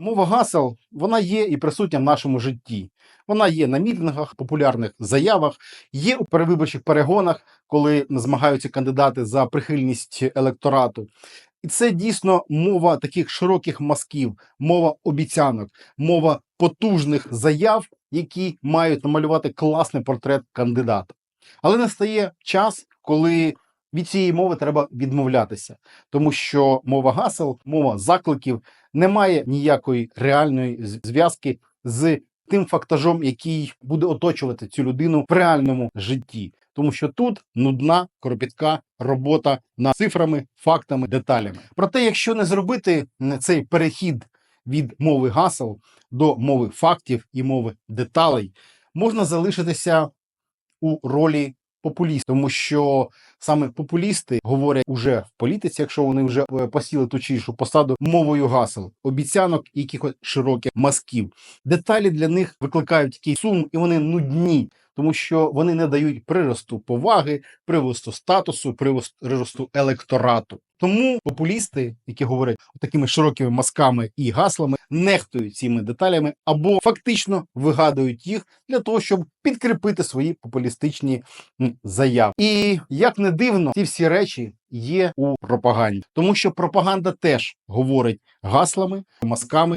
Мова гасел вона є і присутня в нашому житті. Вона є на мітингах, популярних заявах, є у перевиборчих перегонах, коли змагаються кандидати за прихильність електорату. І це дійсно мова таких широких мазків, мова обіцянок, мова потужних заяв, які мають намалювати класний портрет кандидата. Але настає час, коли від цієї мови треба відмовлятися, тому що мова гасел, мова закликів не має ніякої реальної зв'язки з тим фактажом, який буде оточувати цю людину в реальному житті. Тому що тут нудна, кропітка робота над цифрами, фактами, деталями. Проте, якщо не зробити цей перехід від мови гасел до мови фактів і мови деталей, можна залишитися у ролі популіст, тому що саме популісти говорять уже в політиці, якщо вони вже е, посіли ту чи іншу посаду мовою гасел, обіцянок і якихось широких мазків. Деталі для них викликають якийсь сум, і вони нудні, тому що вони не дають приросту поваги, приросту статусу, приросту електорату. Тому популісти, які говорять такими широкими мазками і гаслами, нехтують цими деталями або фактично вигадують їх для того, щоб підкріпити свої популістичні заяви. І як не дивно, ці всі речі є у пропаганді, тому що пропаганда теж говорить гаслами, мазками